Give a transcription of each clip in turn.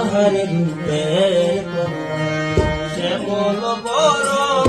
আহারে রূপের শ্যামল বড়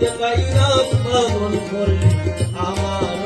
দেখাই না পাগল করলে আমার